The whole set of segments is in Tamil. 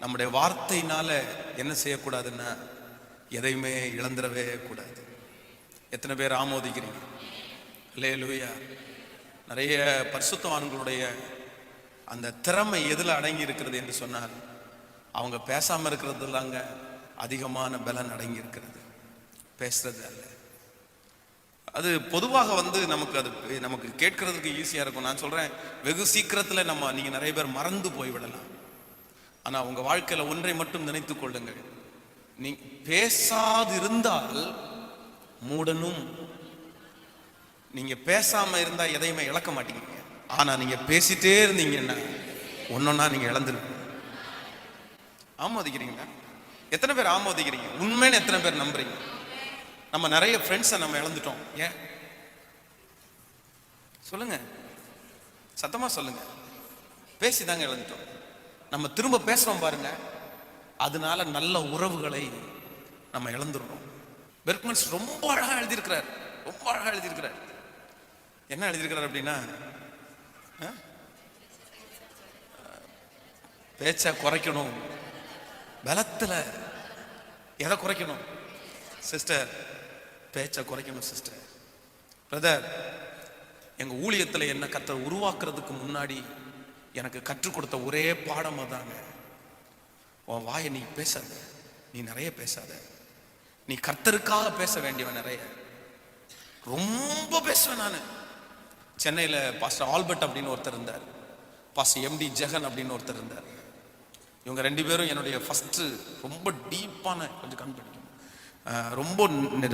நம்முடைய வார்த்தையினால என்ன செய்யக்கூடாதுன்னா எதையுமே இழந்துடவே கூடாது. எத்தனை பேர் ஆமோதிக்கிறீங்க? லே லூயா நிறைய பரிசுத்தவான்களுடைய அந்த திறமை எதில் அடங்கி இருக்கிறது என்று சொன்னால் அவங்க பேசாம இருக்கிறதுலாங்க அதிகமான பலன் அடங்கி இருக்கிறது பேசுறது அல்ல. அது பொதுவாக வந்து நமக்கு அது நமக்கு கேட்கறதுக்கு ஈஸியாக இருக்கும். நான் சொல்கிறேன் வெகு சீக்கிரத்தில் நம்ம நீங்கள் நிறைய பேர் மறந்து போய்விடலாம். ஆனா உங்க வாழ்க்கையில ஒன்றை மட்டும் நினைத்துக் கொள்ளுங்கள். நீ பேசாதிருந்தால் மூடனும். நீங்க பேசாம இருந்தா எதையுமே இழக்க மாட்டீங்க. ஆனா நீங்க பேசிட்டே இருந்தீங்கன்னா ஒன்னொன்னா நீங்க இழந்துருவீங்க. ஆமோதிக்கிறீங்களா? எத்தனை பேர் ஆமோதிக்கிறீங்க? உண்மைன்னு எத்தனை பேர் நம்புறீங்க? நம்ம நிறைய ஃப்ரெண்ட்ஸை நம்ம இழந்துட்டோம். ஏன்? சொல்லுங்க. சத்தமா சொல்லுங்க. பேசிதாங்க இழந்துட்டோம். நம்ம திரும்ப பேசுறோம் பாருங்க. அதனால நல்ல உறவுகளை நம்ம இழந்துடுறோம் பெர்க்மன்ஸ் ரொம்ப அழகா எழுதியிருக்கிறார். ரொம்ப அழகா எழுதியிருக்கிறார். என்ன எழுதியிருக்கிறார் அப்படின்னா ஆ? பேச்சை குறைக்கணும். பலத்துல எதை குறைக்கணும்? சிஸ்டர் பேச்சை குறைக்கணும் சிஸ்டர் பிரதர் எங்க ஊழியத்துல என்ன கத்த உருவாக்குறதுக்கு முன்னாடி எனக்கு கற்றுக் கொடுத்த ஒரே பாடம் அதாங்க. உன் வாயை நீ பேசாத. நீ நிறைய பேசாத. நீ கர்த்தருக்காக பேச வேண்டியவன் நிறைய. ரொம்ப பேசுவேன் நான். சென்னையில் பாஸ்டர் ஆல்பர்ட் அப்படின்னு ஒருத்தர் இருந்தார். பாஸ்டர் எம்டி ஜெகன் அப்படின்னு ஒருத்தர் இருந்தார். இவங்க ரெண்டு பேரும் என்னுடைய ஃபஸ்ட்டு ரொம்ப டீப்பான கொஞ்சம் கண்டுபிடிக்கும் ரொம்ப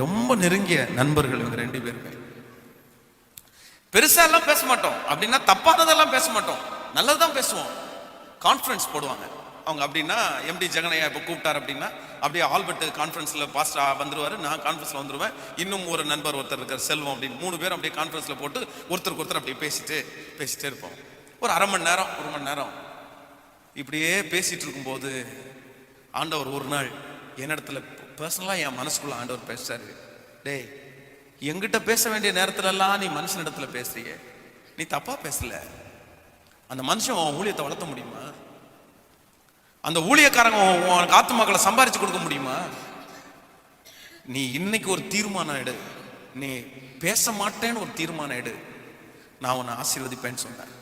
ரொம்ப நெருங்கிய நண்பர்கள் இவங்க ரெண்டு பேருமே. பெருசா எல்லாம் பேச மாட்டோம். அப்படின்னா தப்பானதெல்லாம் பேச மாட்டோம். நல்லதுதான் பேசுவோம். கான்ஃபரன்ஸ் போடுவாங்க. அவங்க அப்படின்னா எம்டி ஜெகனையா இப்போ கூப்பிட்டார் அப்படின்னா அப்படியே ஆல்பர்ட் கான்ஃபரன்ஸில் பாஸ்டா வந்துருவாரு. நான் கான்ஃபரன்ஸில் வந்துருவேன். இன்னும் ஒரு நண்பர் ஒருத்தர் இருக்கார் செல்வம் அப்படின்னு. மூணு பேரும் அப்படியே கான்ஃபரன்ஸில் போட்டு ஒருத்தருக்கு ஒருத்தர் அப்படியே பேசிட்டு பேசிட்டே இருப்போம். ஒரு அரை மணி நேரம் ஒரு மணி நேரம். இப்படியே பேசிட்டு இருக்கும்போது ஆண்டவர் ஒரு நாள் என்னிடத்துல பர்சனலாக என் மனசுக்குள்ள ஆண்டவர் பேசுறாரு. டேய் எங்கிட்ட பேச வேண்டிய நேரத்துல எல்லாம் நீ மனுஷனிடத்துல பேசுறியே. நீ தப்பா பேசல. அந்த மனுஷன் உன் ஊழியத்தை வளர்த்த முடியுமா? அந்த ஊழியக்காரங்க உன் ஆத்து மக்களை சம்பாரிச்சு கொடுக்க முடியுமா? நீ இன்னைக்கு ஒரு தீர்மானம் எடு. நீ பேச மாட்டேன்னு ஒரு தீர்மானம் எடு. நான் உன்னை ஆசீர்வதிப்பேன்னு சொன்னேன்.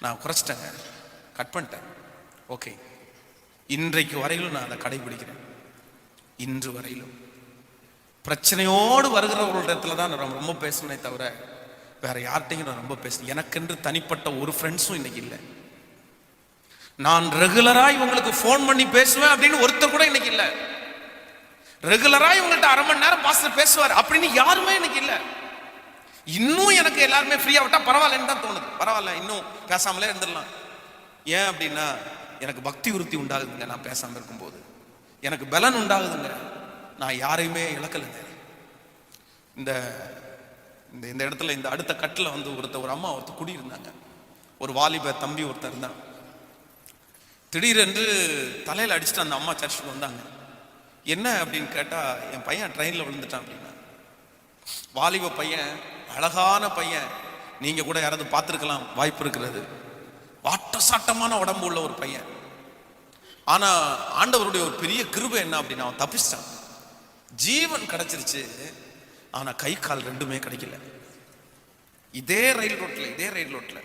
நான் குறைச்சிட்டேங்க. கட் பண்ணிட்டேன். ஓகே இன்றைக்கு வரையிலும் நான் அதை கடைபிடிக்கிறேன். இன்று வரையிலும். பிரச்சனையோடு வருகிறவர்களிடத்துல தான் நான் ரொம்ப பேசுனே தவிர வேற யார்கிட்டையும் நான் ரொம்ப பேசுனேன் எனக்கென்று தனிப்பட்ட ஒரு ஃப்ரெண்ட்ஸும் இன்னைக்கு இல்லை. நான் ரெகுலரா இவங்களுக்கு ஃபோன் பண்ணி பேசுவேன் அப்படின்னு ஒருத்தர் கூட இன்னைக்கு இல்லை. ரெகுலரா இவங்கள்ட்ட அரை மணி நேரம் பாஸ்டர் பேசுவார் அப்படின்னு யாருமே எனக்கு இல்லை. இன்னும் எனக்கு எல்லாருமே ஃப்ரீயா விட்டா பரவாயில்லன்னு தான் தோணுது. பரவாயில்ல இன்னும் பேசாமலே இருந்துடலாம். ஏன் அப்படின்னா எனக்கு பக்தி விருத்தி உண்டாகுதுங்க நான் பேசாம இருக்கும்போது. எனக்கு பலன் உண்டாகுதுங்க. நான் யாரையுமே இழக்கலைங்க இந்த இந்த இந்த இடத்துல இந்த அடுத்த கட்டில் வந்து ஒருத்தர் ஒரு அம்மா ஒருத்தர் குடியிருந்தாங்க. ஒரு வாலிப தம்பி ஒருத்தர் இருந்தான். திடீரென்று தலையில் அடிச்சுட்டு அந்த அம்மா சர்ச்சுக்கு வந்தாங்க. என்ன அப்படின்னு கேட்டால் என் பையன் ட்ரெயினில் விழுந்துட்டான் அப்படின்னா. வாலிப பையன் அழகான பையன். நீங்கள் கூட யாராவது பார்த்துருக்கலாம் வாய்ப்பு இருக்கிறது. வாட்ட சாட்டமான உடம்பு உள்ள ஒரு பையன். ஆனால் ஆண்டவருடைய ஒரு பெரிய கிருபை என்ன அப்படின்னா அவன் தப்பிச்சிட்டான். ஜீவன் கிடைச்சிருச்சு ஆனா கை கால் ரெண்டுமே கிடைக்கல. இதே ரயில் ரோட்ல இதே ரயில் ரோட்ல.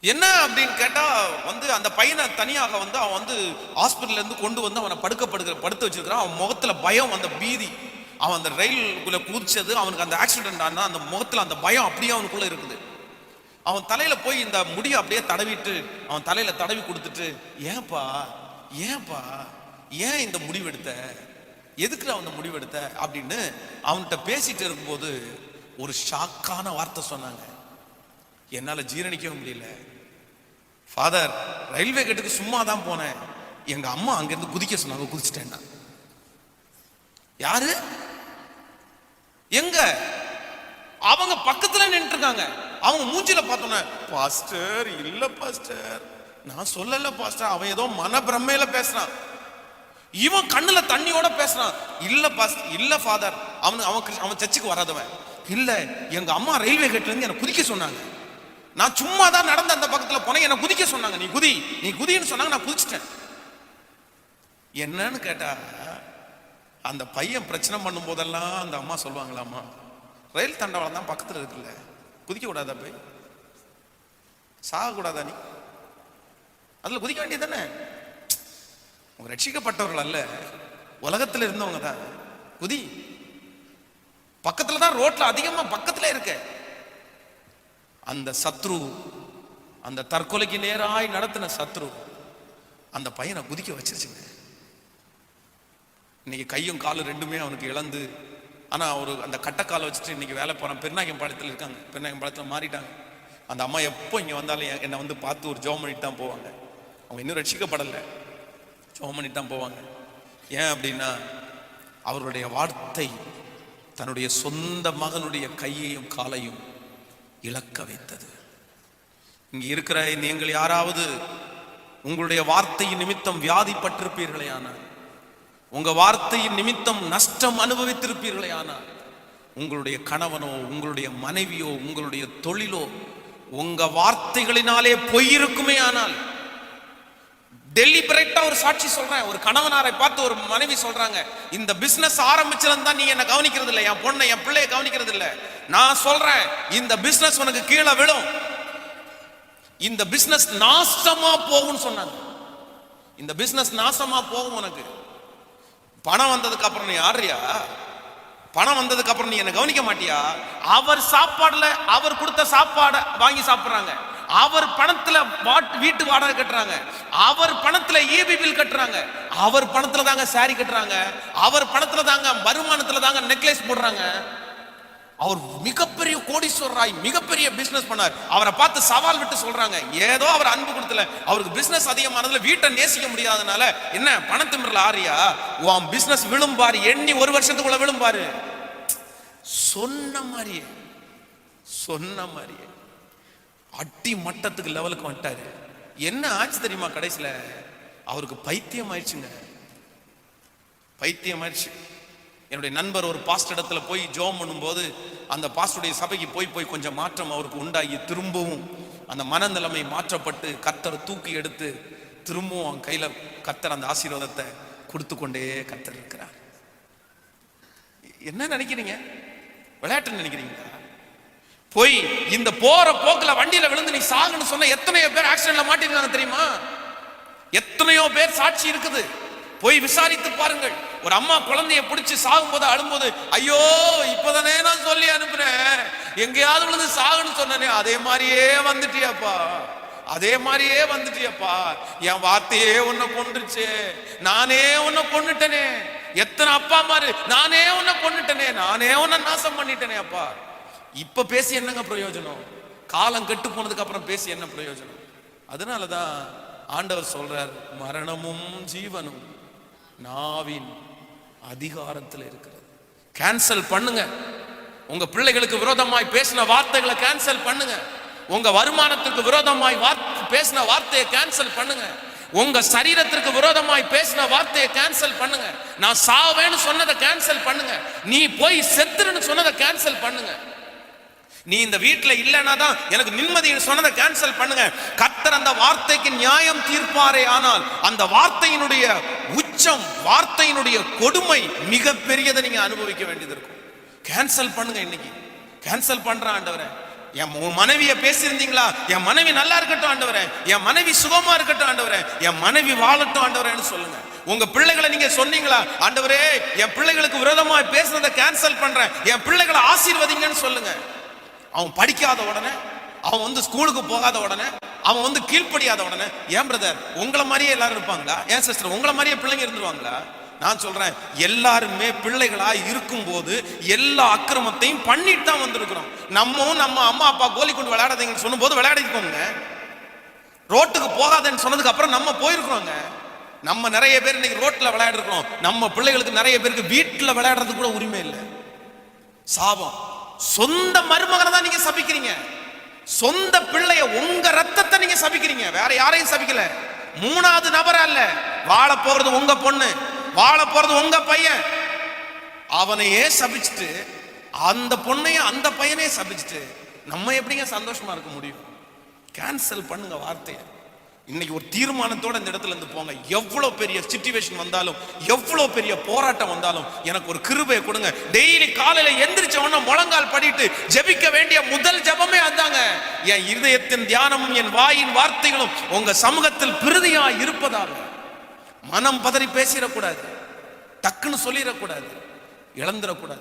என்ன அப்படின்னு கேட்டா வந்து அந்த பையனை தனியாக வந்து அவன் வந்து ஹாஸ்பிட்டல்ல இருந்து கொண்டு வந்து அவனை படுக்க படுக்க படுத்து வச்சிருக்கிறான். அவன் முகத்துல பயம் அந்த பீதி. அவன் அந்த ரயிலுக்குள்ள குதிச்சது அவனுக்கு அந்த ஆக்சிடென்ட் ஆனா அந்த முகத்துல அந்த பயம் அப்படியே அவனுக்குள்ள இருக்குது. அவன் தலையில போய் இந்த முடியை அப்படியே தடவிட்டு அவன் தலையில தடவி கொடுத்துட்டு ஏன்பா ஏன்பா? ஏன் இந்த முடிவெடுத்த? எதுக்கு அவன் முடிவெடுத்த? அப்படின்னு அவன்கிட்ட பேசிட்டு இருக்கும்போது ஒரு ஷாக்கான வார்த்தை சொன்னாங்க. என்னால ஜீரணிக்கவே முடியல. ஃபாதர் ரயில்வே கேட்டுக்கு சும்மா தான் போனேன். எங்க அம்மா அங்கேருந்து குதிக்க சொன்னாங்க குதிச்சிட்டேன் யாரு? எங்க? அவங்க பக்கத்துல நின்று இருக்காங்க அவங்க மூஞ்சில பார்த்தோன்னே பாஸ்டர் இல்ல பாஸ்டர் நான் சொல்லல பாஸ்டர் அவன் ஏதோ மன பிரம்மையில பேசுறான். இவன் கண்ணுல தண்ணியோட பேசுறான். இல்ல பாஸ் இல்ல ஃபாதர் அவன் அவன் அவன் சர்ச்சுக்கு வராதவன். இல்ல எங்க அம்மா ரயில்வே கேட்ல இருந்து எனக்கு குதிக்க சொன்னாங்க. நான் சும்மா தான் நடந்த அந்த பக்கத்துல போனேன் என்ன குதிக்க சொன்னாங்க. நீ குதி நீ குதின்னு சொன்னாங்க நான் குதிச்சிட்டேன். என்னன்னு கேட்டா அந்த பையன் பிரச்சனை பண்ணும் போதெல்லாம் அந்த அம்மா சொல்லுவாங்களாமா ரயில் தண்டவாளம் தான் பக்கத்துல இருக்குல்ல குதிக்க கூடாதா போய்? சாக கூடாதா நீ? அதுல குதிக்க வேண்டியது தானே? அவங்க ரட்சிக்கப்பட்டவர்கள் அல்ல. உலகத்தில் இருந்தவங்க தான். குதி. பக்கத்தில் தான் ரோட்ல அதிகமாக பக்கத்தில் இருக்க. அந்த சத்ரு அந்த தற்கொலைக்கு நேராய் நடத்தின சத்ரு அந்த பையனை குதிக்க வச்சிருச்சுங்க இன்னைக்கு கையும் காலும் ரெண்டுமே அவனுக்கு இழந்து ஆனால் அவர் அந்த கட்டக்காலை வச்சுட்டு இன்னைக்கு வேலை போகிறான் பெருநாயகம் பாளையத்தில் இருக்காங்க. பெருநாயகம் பாளையத்தில் மாறிட்டாங்க. அந்த அம்மா எப்போ இங்கே வந்தாலும் என்னை வந்து பார்த்து ஒரு ஜோம் பண்ணிட்டு தான் போவாங்க. அவங்க இன்னும் ரட்சிக்கப்படலை. ஜோம் பண்ணிட்டு தான் போவாங்க. ஏன் அப்படின்னா அவருடைய வார்த்தை தன்னுடைய சொந்த மகனுடைய கையையும் காலையும் இழக்க வைத்தது. இங்கே இருக்கிற நீங்கள் யாராவது உங்களுடைய வார்த்தையின் நிமித்தம் வியாதிப்பட்டிருப்பீர்களே ஆனால் உங்க வார்த்தையின் நிமித்தம் நஷ்டம் அனுபவித்திருப்பீர்களே ஆனால் உங்களுடைய கணவனோ உங்களுடைய மனைவியோ உங்களுடைய தொழிலோ உங்க வார்த்தைகளினாலே பொய் இருக்குமே ஆனால் டெலிபரேட்டா ஒரு சாட்சி சொல்றேன். ஒரு கணவனாரை பார்த்து ஒரு மனைவி சொல்றாங்க இந்த பிசினஸ் ஆரம்பிச்சதுல தான் நீ என்ன கவனிக்கிறது இல்லை. என் பொண்ணை என் பிள்ளைய கவனிக்கிறது இல்லை. நான் சொல்றேன் இந்த பிசினஸ் உனக்கு கீழே விழும். இந்த பிசினஸ் நாசமா போகும்னு சொன்னாங்க. இந்த பிசினஸ் நாசமா போகும் உனக்கு. பணம் வந்ததுக்கு அப்புறம் நீ ஆடுறியா? பணம் வந்ததுக்கு அப்புறம் நீ என்ன கவனிக்க மாட்டியா? அவர் சாப்பாடுல அவர் கொடுத்த சாப்பாடை வாங்கி சாப்பிடுறாங்க. அவர் பணத்துல வீட்டு வாடகை கட்டுறாங்க. அவர் பணத்துல ஈபி பில் கட்டுறாங்க. அவர் பணத்துல தாங்க சாரி கட்டுறாங்க. அவர் பணத்துல தாங்க வருமானத்துல தாங்க நெக்லஸ் போடுறாங்க. அவர் மிகப்பெரிய கோடீஸ்வரராய் மிகப்பெரிய பிசினஸ் பண்ணார். அவரை பார்த்து சவால் விட்டு சொல்றாங்க. ஏதோ அவர் அன்பு கொடுத்துல அவருக்கு பிசினஸ் அதிகமானதுல வீட்டை நேசிக்க முடியாதனால என்ன பணத்திமிரல ஆரியா உன் பிசினஸ் விழும்பாரு. எண்ணி ஒரு வருஷத்துக்குள்ள விழும்பாரு. சொன்ன மாதிரியே சொன்ன மாதிரியே. அடி மட்டத்துக்கு லெவலுக்கு வந்துட்டாரு. என்ன ஆச்சு தெரியுமா கடைசியில? அவருக்கு பைத்தியம் ஆயிடுச்சுங்க. பைத்தியம் ஆயிடுச்சு. என்னுடைய நண்பர் ஒரு பாஸ்ட் இடத்துல போய் ஜோம் பண்ணும்போது அந்த பாஸ்டுடைய சபைக்கு போய் போய் கொஞ்சம் மாற்றம் அவருக்கு உண்டாகி திரும்பவும் அந்த மனநிலைமை மாற்றப்பட்டு கத்தர் தூக்கி எடுத்து திரும்பவும் அவன் கையில கத்தர் அந்த ஆசீர்வாதத்தை கொடுத்து கொண்டே கத்தர் இருக்கிறார். என்ன நினைக்கிறீங்க? விளையாட்டுன்னு நினைக்கிறீங்களா? போய் இந்த போற போக்குல வண்டியில விழுந்து நீ சாகுன்னு சொன்ன எத்தனையோ பேர் ஆக்சிடென்ட்ல மாட்டிருக்காங்க தெரியுமா? எத்தனையோ பேர் சாட்சி இருக்குது. போய் விசாரித்து பாருங்கள். ஒரு அம்மா குழந்தைய பிடிச்சு சாகும்போது அழும்போது ஐயோ இப்பதானே நான் சொல்லி அனுப்புனேன் எங்கேயாவது விழுந்து சாகுன்னு சொன்னனே அதே மாதிரியே வந்துட்டியாப்பா. அதே மாதிரியே வந்துட்டியப்பா. என் வார்த்தையே உன்னை கொண்டுருச்சு நானே உன்னை கொண்டுட்டனே எத்தனை அப்பா மாரு நானே உன்னை கொண்டுட்டனே நானே உன்னை நாசம் பண்ணிட்டனே அப்பா இப்ப பேசி என்னங்க பிரயோஜனம்? காலம் கெட்டு போனதுக்கு அப்புறம் பேசி என்ன பிரயோஜனம்? அதனாலதான் ஆண்டவர் சொல்றார் மரணமும் ஜீவனும் நாவின் அதிகாரத்தில் இருக்கிறது. கேன்சல் பண்ணுங்க. உங்க பிள்ளைகளுக்கு விரோதமாய் பேசின வார்த்தைகளை கேன்சல் பண்ணுங்க. உங்க வருமானத்திற்கு விரோதமாய் பேசின வார்த்தையை கேன்சல் பண்ணுங்க. உங்க சரீரத்திற்கு விரோதமாய் பேசின வார்த்தையை கேன்சல் பண்ணுங்க. நான் சாவேன்னு சொன்னதை கேன்சல் பண்ணுங்க. நீ போய் செத்துருன்னு சொன்னதை கேன்சல் பண்ணுங்க. நீ இந்த வீட்டில் இல்லைன்னா தான் எனக்கு நிம்மதி சொன்னதை கேன்சல் பண்ணுங்க. கத்தர் அந்த வார்த்தைக்கு நியாயம் தீர்ப்பாரே ஆனால் அந்த வார்த்தையினுடைய உச்சம் வார்த்தையினுடைய கொடுமை மிக பெரியதை நீங்க அனுபவிக்க வேண்டியது இருக்கும். கேன்சல் பண்ணுங்க இன்னைக்கு. கேன்சல் பண்றேன் ஆண்டவரே. என் மு- மனைவிய பேசியிருந்தீங்களா? என் மனைவி நல்லா இருக்கட்டும் ஆண்டவரே. என் மனைவி சுகமா இருக்கட்டும் ஆண்டவரே. என் மனைவி வாழட்டும் ஆண்டவரேன்னு சொல்லுங்க. உங்க பிள்ளைகளை நீங்க சொன்னீங்களா? ஆண்டவரே என் பிள்ளைகளுக்கு விரோதமா பேசுனதை கேன்சல் பண்றேன். என் பிள்ளைகளை ஆசீர்வதிங்கன்னு சொல்லுங்க. அவன் படிக்காத உடனே அவன் வந்து ஸ்கூலுக்கு போகாத உடனே அவன் வந்து கீழ்ப்படியாத உடனே ஏன் பிரதர் உங்களை மாதிரியே எல்லாரும் இருப்பாங்களா? ஏன் சிஸ்டர் உங்களை மாதிரியே பிள்ளைங்க இருந்துருவாங்களா? நான் சொல்றேன் எல்லாருமே பிள்ளைகளா இருக்கும்போது எல்லா அக்கிரமத்தையும் பண்ணிட்டு தான் வந்திருக்கிறோம். நம்மவும் நம்ம அம்மா அப்பா கோலி கொண்டு விளையாடாதீங்கன்னு சொல்லும்போது விளையாடிக்கோங்க. ரோட்டுக்கு போகாதன்னு சொன்னதுக்கு அப்புறம் நம்ம போயிருக்கிறோங்க. நம்ம நிறைய பேர் இன்னைக்கு ரோட்டில் விளையாடுறோம் நம்ம பிள்ளைகளுக்கு நிறைய பேருக்கு வீட்டில் விளையாடுறதுக்கு கூட உரிமை இல்லை. சாபம். சொந்த மருமகனை தான் நீங்க சபிக்கிறீங்க. சொந்த பிள்ளைய உங்க ரத்தத்தை நீங்க சபிக்கிறீங்க. வேற யாரையும் சபிக்கல. மூணாவது நபர் அல்ல வாழ போறது உங்க பொண்ணு. வாழ போறது உங்க பையன். அவனையே சபிச்சுட்டு அந்த பொண்ணையும் அந்த பையனையும் சபிச்சுட்டு நம்ம எப்படிங்க சந்தோஷமா இருக்க முடியும்? கேன்சல் பண்ணுங்க வார்த்தையை. இன்னைக்கு ஒரு தீர்மானத்தோட இந்த இடத்துல இருந்து போங்க. எவ்வளவு பெரிய சுச்சுவேஷன் வந்தாலும் எவ்வளவு பெரிய போராட்டம் வந்தாலும் எனக்கு ஒரு கிருபையை கொடுங்க. டெய்லி காலையில எந்திரிச்ச உடனே முழங்கால் படிட்டு ஜெபிக்க வேண்டிய முதல் ஜெபமே அதாங்க. என் இருதயத்தின் தியானமும் என் வாயின் வார்த்தைகளும் உங்க சமூகத்தில் பிரதியா இருப்பதாக. மனம் பதறி பேசிடக்கூடாது. டக்குன்னு சொல்லிடக்கூடாது. இழந்துடக்கூடாது.